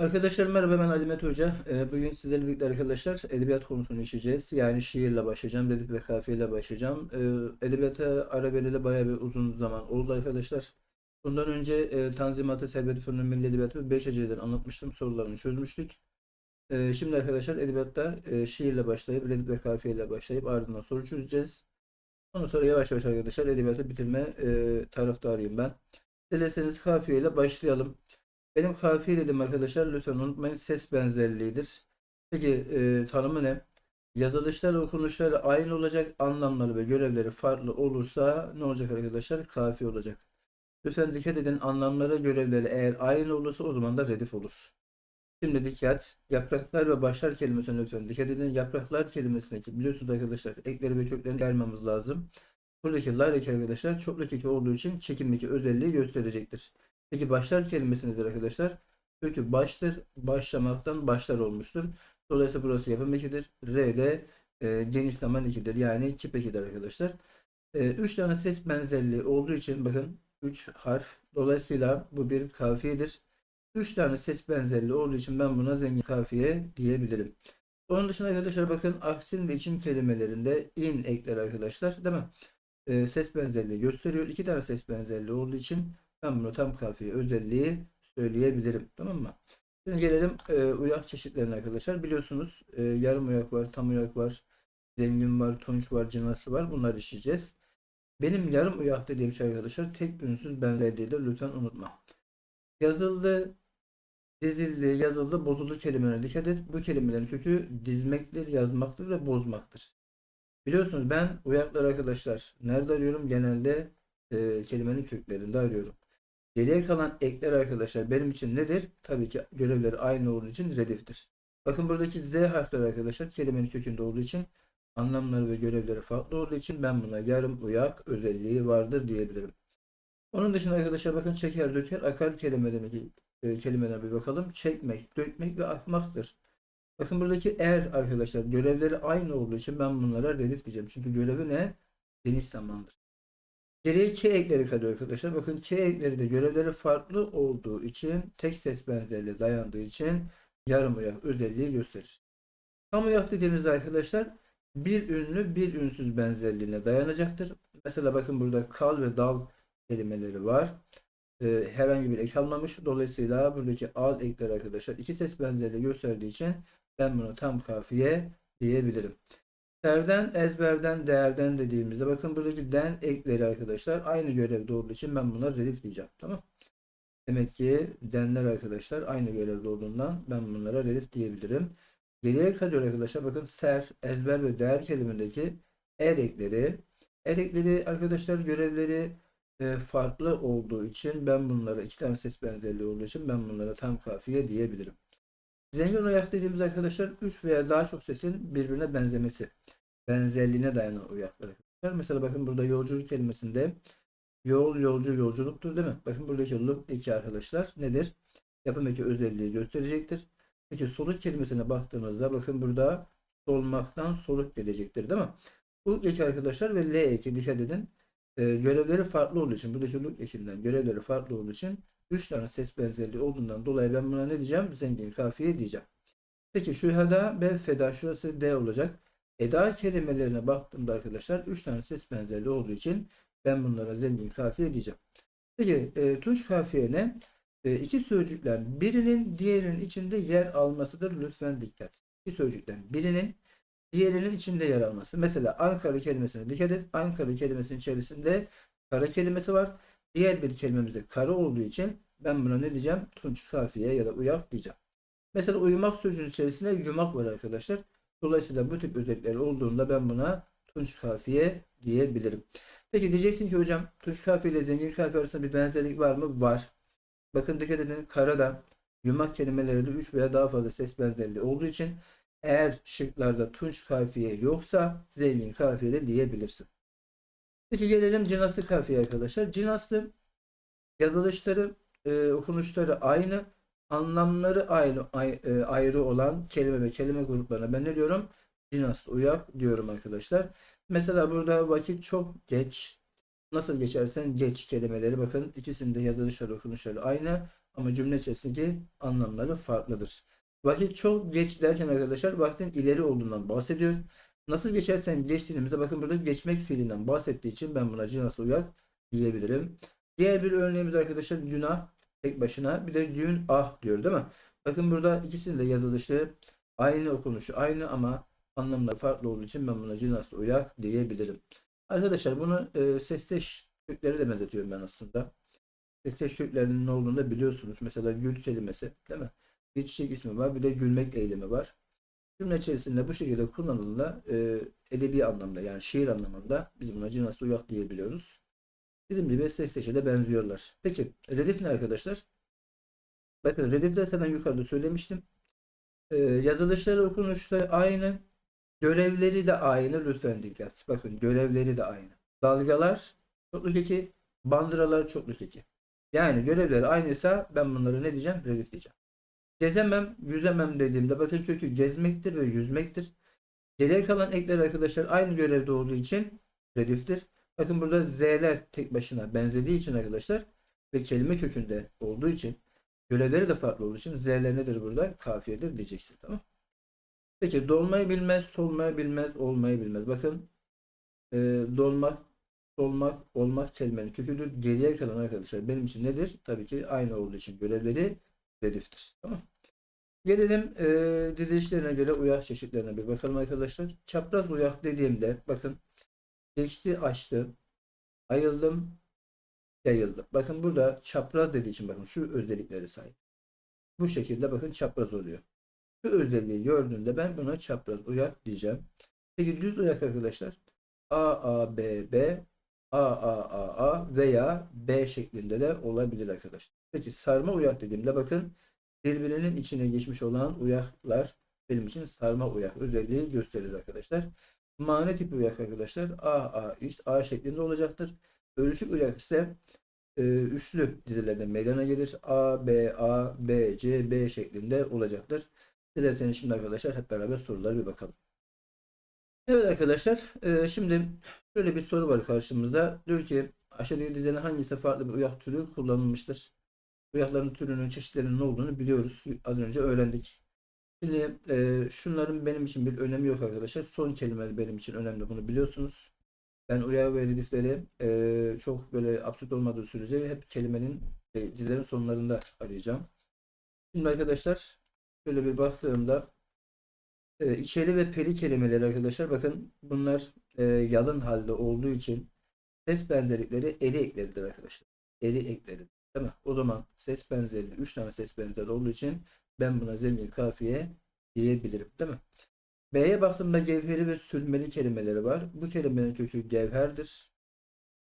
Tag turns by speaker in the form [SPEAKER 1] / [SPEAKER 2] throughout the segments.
[SPEAKER 1] Arkadaşlar merhaba ben Ali Mete Hoca. Ee, Bugün sizlerle birlikte arkadaşlar edebiyat konusunu işleyeceğiz. Yani şiirle başlayacağım, redif ve kafiyeyle başlayacağım. Ee, Edebiyata ara vereli bayağı bir uzun zaman oldu arkadaşlar. Bundan önce e, Tanzimatı, Servet Fırının Milli Edebiyatı 5 heceden anlatmıştım. Sorularını çözmüştük. Ee, Şimdi arkadaşlar edebiyatta e, şiirle başlayıp, redif ve kafiyeyle başlayıp ardından soru çözeceğiz. Ondan sonra yavaş yavaş arkadaşlar edebiyatı bitirme e, taraftarıyım ben. Dilerseniz kafiyeyle başlayalım. Benim kafiye dedim arkadaşlar lütfen unutmayın ses benzerliğidir. Peki e, tanımı ne? Yazılışlar okunuşları aynı olacak anlamları ve görevleri farklı olursa ne olacak arkadaşlar? Kafiye olacak. Lütfen dikkat edin anlamları görevleri eğer aynı olursa o zaman da redif olur. Şimdi dikkat. Yapraklar ve başlar kelimesine lütfen dikkat edin. Yapraklar kelimesindeki biliyorsunuz arkadaşlar ekleri ve köklerini ayırmamız lazım. Buradaki lar arkadaşlar çokluk eki olduğu için çekim eki özelliği gösterecektir. Peki başlar kelimesi nedir arkadaşlar? Kökü baştır. Başlamaktan başlar olmuştur. Dolayısıyla burası yapım ekidir. R de e, geniş zaman ekidir. Yani kip ekidir arkadaşlar. 3 tane ses benzerliği olduğu için bakın 3 harf. Dolayısıyla bu bir kafiyedir. 3 tane ses benzerliği olduğu için ben buna zengin kafiye diyebilirim. Onun dışında arkadaşlar bakın aksin ve için kelimelerinde in ekler arkadaşlar değil mi? E, ses benzerliği gösteriyor. 2 tane ses benzerliği olduğu için ben bunu tam kafiye özelliği söyleyebilirim. Tamam mı? Şimdi gelelim e, uyak çeşitlerine arkadaşlar. Biliyorsunuz e, yarım uyak var, tam uyak var, zengin var, tunç var, cinası var. Bunları işleyeceğiz. Benim yarım uyak dediğim şey arkadaşlar tek ünsüz benzerliğidir. Lütfen unutma. Yazıldı, dizildi, yazıldı, bozuldu kelimelerine dikkat et. Bu kelimelerin kökü dizmektir, yazmaktır ve bozmaktır. Biliyorsunuz ben uyakları arkadaşlar nerede arıyorum? Genelde e, kelimenin köklerinde arıyorum. Geriye kalan ekler arkadaşlar benim için nedir? Tabii ki görevleri aynı olduğu için rediftir. Bakın buradaki Z harfleri arkadaşlar kelimenin kökünde olduğu için anlamları ve görevleri farklı olduğu için ben buna yarım uyak özelliği vardır diyebilirim. Onun dışında arkadaşlar bakın çeker döker akar kelimelerine, e, kelimelerine bir bakalım. Çekmek, dökmek ve akmaktır. Bakın buradaki eğer arkadaşlar görevleri aynı olduğu için ben bunlara redif diyeceğim. Çünkü görevi ne? Geniş zamandır. Geriye K ekleri kalıyor arkadaşlar. Bakın K ekleri de görevleri farklı olduğu için tek ses benzerliği dayandığı için yarım uyak özelliği gösterir. Tam uyak dediğimizde arkadaşlar bir ünlü bir ünsüz benzerliğine dayanacaktır. Mesela bakın burada kal ve dal kelimeleri var. Ee, herhangi bir ek almamış. Dolayısıyla buradaki al ekleri arkadaşlar iki ses benzerliği gösterdiği için ben bunu tam kafiye diyebilirim. Serden, ezberden, değerden dediğimizde bakın buradaki den ekleri arkadaşlar aynı görevde olduğu için ben buna redif diyeceğim. Tamam. Demek ki denler arkadaşlar aynı görevde olduğundan ben bunlara redif diyebilirim. Geriye kalıyor arkadaşlar bakın ser, ezber ve değer kelimedeki er ekleri. Er ekleri arkadaşlar görevleri e, farklı olduğu için ben bunlara iki tane ses benzerliği olduğu için ben bunlara tam kafiye diyebilirim. Zengin uyak dediğimiz arkadaşlar 3 veya daha çok sesin birbirine benzemesi. Benzerliğine dayanan uyaklar arkadaşlar. Mesela bakın burada yolculuk kelimesinde yol, yolcu, yolculuktur değil mi? Bakın buradaki look eki arkadaşlar nedir? Yapım eki özelliği gösterecektir. Peki soluk kelimesine baktığımızda bakın burada solmaktan soluk gelecektir değil mi? Bu eki arkadaşlar ve L eki dikkat edin. Ee, görevleri farklı olduğu için buradaki look ekinden görevleri farklı olduğu için 3 tane ses benzerliği olduğundan dolayı ben buna ne diyeceğim? Zengin kafiye diyeceğim. Peki şu heda ve feda şurası D olacak. Eda kelimelerine baktığımda arkadaşlar 3 tane ses benzerliği olduğu için ben bunlara zengin kafiye diyeceğim. Peki e, tunç kafiye ne? E, iki sözcükten birinin diğerinin içinde yer almasıdır. Lütfen dikkat. İki sözcükten birinin diğerinin içinde yer alması. Mesela Ankara kelimesine dikkat et. Ankara kelimesinin içerisinde kara kelimesi var. Diğer bir kelimemizde kara olduğu için ben buna ne diyeceğim? Tunç kafiye ya da uyak diyeceğim. Mesela uyumak sözcüğünün içerisinde yumak var arkadaşlar. Dolayısıyla bu tip özellikleri olduğunda ben buna tunç kafiye diyebilirim. Peki diyeceksin ki hocam tunç kafiye ile zengin kafiye arasında bir benzerlik var mı? Var. Bakın dikkat edin karada yumak kelimelerinde 3 veya daha fazla ses benzerliği olduğu için eğer şıklarda tunç kafiye yoksa zengin kafiye de diyebilirsin. Peki gelelim cinaslı kafiye arkadaşlar. Cinaslı yazılışları, e, okunuşları aynı, anlamları ayrı, ay- e, ayrı olan kelime ve kelime gruplarına ben ne diyorum? Cinaslı uyak diyorum arkadaşlar. Mesela burada vakit çok geç. Nasıl geçersen geç kelimeleri bakın ikisinde yazılışları okunuşları aynı ama cümle içerisindeki anlamları farklıdır. Vakit çok geç derken arkadaşlar vaktin ileri olduğundan bahsediyor. Nasıl geçersen geç dediğimizde bakın burada geçmek fiilinden bahsettiği için ben buna nasıl uyar diyebilirim. Diğer bir örneğimiz arkadaşlar günah tek başına bir de gün ah diyor değil mi? Bakın burada ikisinin de yazılışı aynı okunuşu aynı ama anlamları farklı olduğu için ben buna nasıl uyar diyebilirim. Arkadaşlar bunu e, sesteş kökleri de benzetiyorum ben aslında. Sesteş köklerinin ne olduğunu da biliyorsunuz. Mesela gül kelimesi değil mi? Bir çiçek ismi var bir de gülmek eylemi var. Cümle içerisinde bu şekilde kullanıldığında e, edebi anlamda yani şiir anlamında biz buna cinaslı uyak diyebiliyoruz. Dediğim gibi sesteşe de benziyorlar. Peki redif ne arkadaşlar? Bakın redifler zaten yukarıda söylemiştim. E, yazılışları okunuşları aynı. Görevleri de aynı lütfen dikkat. Bakın görevleri de aynı. Dalgalar çokluk eki, bandıralar çokluk eki. Yani görevleri aynıysa ben bunları ne diyeceğim? Redif diyeceğim. Gezemem, yüzemem dediğimde bakın kökü gezmektir ve yüzmektir. Geriye kalan ekler arkadaşlar aynı görevde olduğu için rediftir. Bakın burada z'ler tek başına benzediği için arkadaşlar ve kelime kökünde olduğu için görevleri de farklı olduğu için z'ler nedir burada? Kafiyedir diyeceksin tamam Peki dolmayı bilmez, solmayı bilmez, olmayı bilmez. Bakın e, dolmak, solmak, olmak kelimenin köküdür. Geriye kalan arkadaşlar benim için nedir? Tabii ki aynı olduğu için görevleri rediftir. Tamam Gelelim e, dizilişlerine göre uyak çeşitlerine bir bakalım arkadaşlar. Çapraz uyak dediğimde bakın geçti açtı ayıldım yayıldı. Bakın burada çapraz dediği için bakın şu özellikleri sahip. Bu şekilde bakın çapraz oluyor. Şu özelliği gördüğümde ben buna çapraz uyak diyeceğim. Peki düz uyak arkadaşlar. A A B B A A A A veya B şeklinde de olabilir arkadaşlar. Peki sarma uyak dediğimde bakın birbirinin içine geçmiş olan uyaklar benim için sarma uyak özelliği gösterir arkadaşlar. Mane tipi uyak arkadaşlar A A X A şeklinde olacaktır. Bölüşük uyak ise e, üçlü dizilerde meydana gelir. A B A B C B şeklinde olacaktır. Dilerseniz şimdi arkadaşlar hep beraber sorulara bir bakalım. Evet arkadaşlar e, şimdi şöyle bir soru var karşımızda. Diyor ki aşağıdaki dizinin hangisi farklı bir uyak türü kullanılmıştır? Uyakların türünün çeşitlerinin ne olduğunu biliyoruz. Az önce öğrendik. Şimdi e, şunların benim için bir önemi yok arkadaşlar. Son kelimeler benim için önemli. Bunu biliyorsunuz. Ben uyak ve redifleri e, çok böyle absürt olmadığı sürece hep kelimenin e, dizilerin sonlarında arayacağım. Şimdi arkadaşlar şöyle bir baktığımda e, içeri ve peri kelimeleri arkadaşlar bakın bunlar e, yalın halde olduğu için ses benzerlikleri eri ekleridir arkadaşlar. Eri ekleri. Değil mi? O zaman ses benzerliği 3 tane ses benzeri olduğu için ben buna zengin kafiye diyebilirim. Değil mi? B'ye baktığımda gevheri ve sürmeli kelimeleri var. Bu kelimenin kökü gevherdir.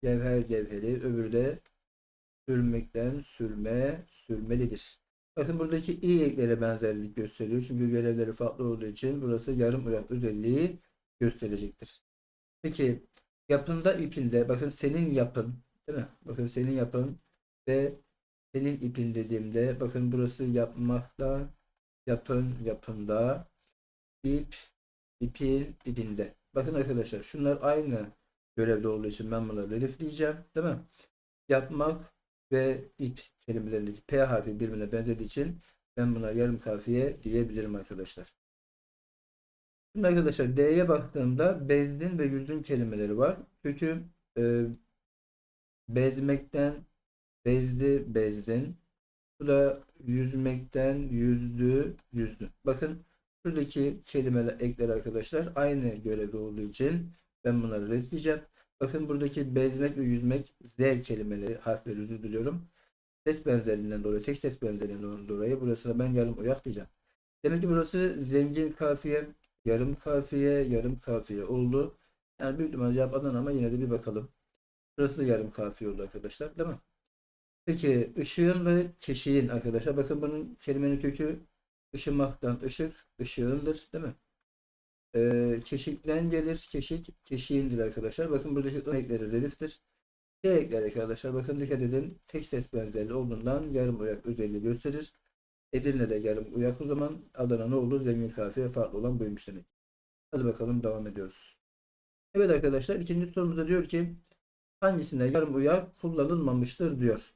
[SPEAKER 1] Gevher gevheri. Öbürü de sürmekten sürme sürmelidir. Bakın buradaki i eklere benzerlik gösteriyor. Çünkü görevleri farklı olduğu için burası yarım uyak özelliği gösterecektir. Peki yapında ipinde bakın senin yapın değil mi? Bakın senin yapın ve senin ipin dediğimde bakın burası yapmakta yapın yapında ip ipin ipinde. Bakın arkadaşlar şunlar aynı görevde olduğu için ben bunları elifleyeceğim değil mi? Yapmak ve ip kelimelerindeki P harfi birbirine benzediği için ben buna yarım kafiye diyebilirim arkadaşlar. Şimdi arkadaşlar D'ye baktığımda bezdin ve yüzdün kelimeleri var. Kökü e, bezmekten bezdi bezdin. Bu da yüzmekten yüzdü yüzdün. Bakın şuradaki kelimeler ekler arkadaşlar aynı görevde olduğu için ben bunları redleyeceğim. Bakın buradaki bezmek ve yüzmek Z kelimeleri harfleri özür diliyorum. Ses benzerliğinden dolayı, tek ses benzerliğinden dolayı burasına ben yarım uyak diyeceğim. Demek ki burası zengin kafiye, yarım kafiye, yarım kafiye oldu. Yani büyük ihtimalle cevap Adana ama yine de bir bakalım. Burası da yarım kafiye oldu arkadaşlar değil mi? Peki ışığın ve keşiğin arkadaşlar. Bakın bunun kelimenin kökü ışınmaktan ışık, ışığındır değil mi? Ee, keşikten gelir. Keşik, keşiğindir arkadaşlar. Bakın buradaki ın ekleri rediftir. T ekler arkadaşlar. Bakın dikkat edin. Tek ses benzerliği olduğundan yarım uyak özelliği gösterir. Edirne'de yarım uyak o zaman Adana ne olur? Zengin kafiye farklı olan buymuş demek. Hadi bakalım devam ediyoruz. Evet arkadaşlar ikinci sorumuzda diyor ki hangisinde yarım uyak kullanılmamıştır diyor.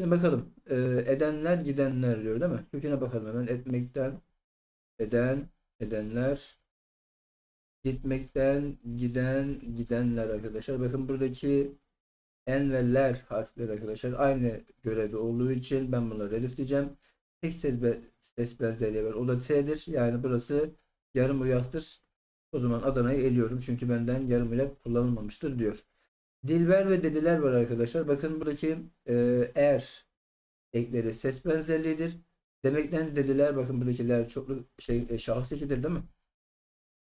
[SPEAKER 1] Şimdi bakalım. Ee, edenler gidenler diyor değil mi? Köküne bakalım hemen. Etmekten eden edenler gitmekten giden gidenler arkadaşlar. Bakın buradaki en ve ler harfleri arkadaşlar aynı görevde olduğu için ben bunları elifleyeceğim. Tek ses, be, ses benzerliği var. O da T'dir. Yani burası yarım uyaktır. O zaman Adana'yı eliyorum. Çünkü benden yarım uyak kullanılmamıştır diyor. Dilber ve dediler var arkadaşlar. Bakın buradaki e, er ekleri ses benzerliğidir. Demekten dediler bakın buradakiler çoklu şey e, şahıs ekidir değil mi?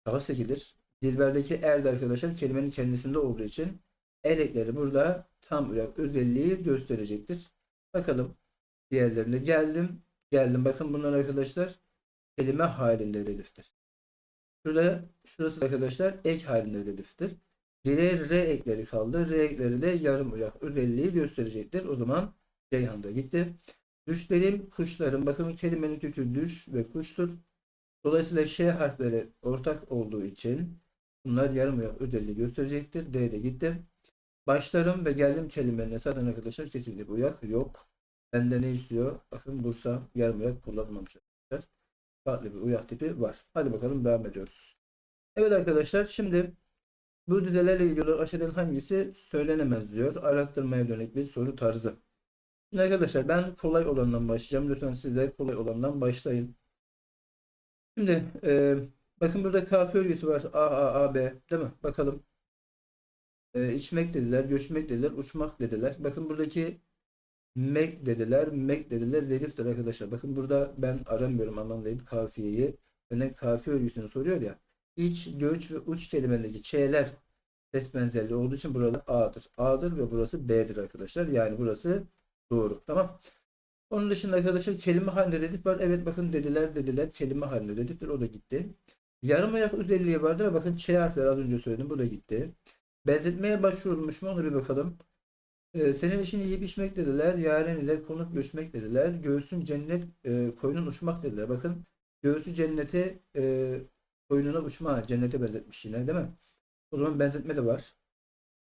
[SPEAKER 1] Şahıs ekidir. Dilberdeki er de arkadaşlar kelimenin kendisinde olduğu için er ekleri burada tam uyak özelliği gösterecektir. Bakalım diğerlerine geldim. Geldim. Bakın bunlar arkadaşlar kelime halinde eliftir. Şurada şurası arkadaşlar ek halinde eliftir. Geriye R ekleri kaldı. R ekleri de yarım uyak özelliği gösterecektir. O zaman Ceyhan'da gitti. Düşlerim, kuşlarım. Bakın kelimenin kökü düş ve kuştur. Dolayısıyla Ş harfleri ortak olduğu için bunlar yarım uyak özelliği gösterecektir. D de gitti. Başlarım ve geldim kelimelerine zaten arkadaşlar kesinlikle uyak yok. Bende ne istiyor? Bakın Bursa yarım uyak kullanılmamış arkadaşlar. Farklı bir uyak tipi var. Hadi bakalım devam ediyoruz. Evet arkadaşlar şimdi bu dizelerle ilgili aşağıdan hangisi söylenemez diyor. Arattırmaya dönük bir soru tarzı. Şimdi arkadaşlar ben kolay olandan başlayacağım. Lütfen siz de kolay olandan başlayın. Şimdi e, bakın burada kafi örgüsü var. A, A, A, B değil mi? Bakalım. E, içmek dediler, göçmek dediler, uçmak dediler. Bakın buradaki mek dediler, mek dediler, zeliftir arkadaşlar. Bakın burada ben aramıyorum anlamlayıp kafiyeyi. Örneğin kafi örgüsünü soruyor ya. İç, göç ve uç kelimelerindeki ç'ler ses benzerliği olduğu için burada A'dır. A'dır ve burası B'dir arkadaşlar. Yani burası doğru. Tamam. Onun dışında arkadaşlar kelime halinde redif var. Evet bakın dediler dediler kelime halinde rediftir. O da gitti. Yarım ayak özelliği vardı ve bakın Ç harfleri az önce söyledim. Bu da gitti. Benzetmeye başvurulmuş mu? Onu bir bakalım. Ee, senin işini yiyip içmek dediler. Yaren ile konup göçmek dediler. Göğsün cennet, e, koyunun uçmak dediler. Bakın göğsü cennete, e, koyununa uçma, cennete benzetmiş yine değil mi? O zaman benzetme de var.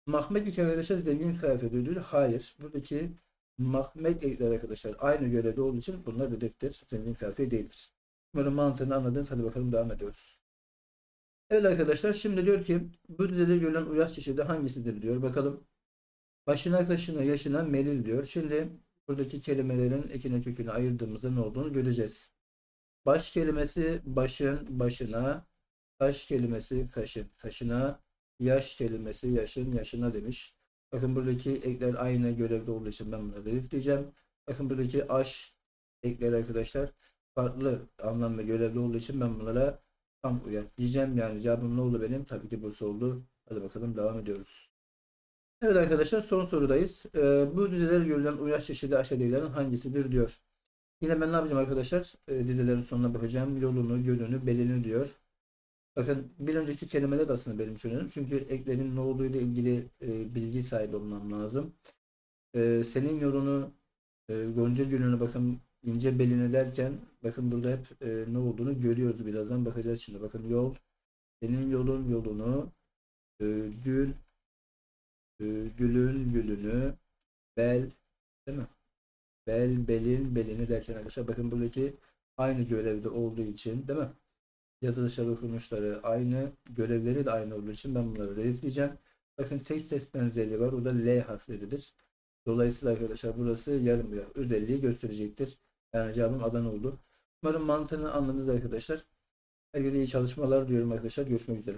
[SPEAKER 1] Mahmet kere arkadaşlar zengin kıyafet ödülü. Hayır. Buradaki Mahmet ekler arkadaşlar aynı görevde olduğu için bunlar hedeftir. Zengin kıyafet değildir. Umarım mantığını anladınız. Hadi bakalım devam ediyoruz. Evet arkadaşlar şimdi diyor ki bu dizede görülen uyaş çeşidi hangisidir diyor. Bakalım başına kaşına yaşına melil diyor. Şimdi buradaki kelimelerin ekine kökünü ayırdığımızda ne olduğunu göreceğiz. Baş kelimesi başın başına, kaş kelimesi kaşın kaşına, yaş kelimesi yaşın yaşına demiş. Bakın buradaki ekler aynı görevde olduğu için ben bunları elifleyeceğim. Bakın buradaki aş ekleri arkadaşlar farklı anlam ve görevde olduğu için ben bunlara tam uyak diyeceğim. Yani cevabım ne oldu benim? Tabii ki Bursa oldu. Hadi bakalım devam ediyoruz. Evet arkadaşlar son sorudayız. Ee, bu dizeler görülen uyaş çeşidi aşağıdakilerin hangisidir diyor. Yine ben ne yapacağım arkadaşlar? Ee, dizelerin sonuna bakacağım. Yolunu, gölünü, belini diyor. Bakın bir önceki kelimeler aslında benim söyledim. Çünkü eklerin ne olduğu ile ilgili e, bilgi sahibi olmam lazım. E, senin yolunu e, Gonca Gölü'ne bakın ince beline derken bakın burada hep e, ne olduğunu görüyoruz birazdan bakacağız şimdi. Bakın yol senin yolun yolunu e, gül e, gülün gülünü bel değil mi? Bel belin belini derken arkadaşlar bakın buradaki aynı görevde olduğu için değil mi? yazılışa dokunuşları aynı, görevleri de aynı olduğu için ben bunları redifleyeceğim. Bakın tek ses benzerliği var. O da L harfleridir. Dolayısıyla arkadaşlar burası yarım bir özelliği gösterecektir. Yani cevabım Adana oldu. Umarım mantığını anladınız arkadaşlar. Herkese iyi çalışmalar diyorum arkadaşlar. Görüşmek üzere.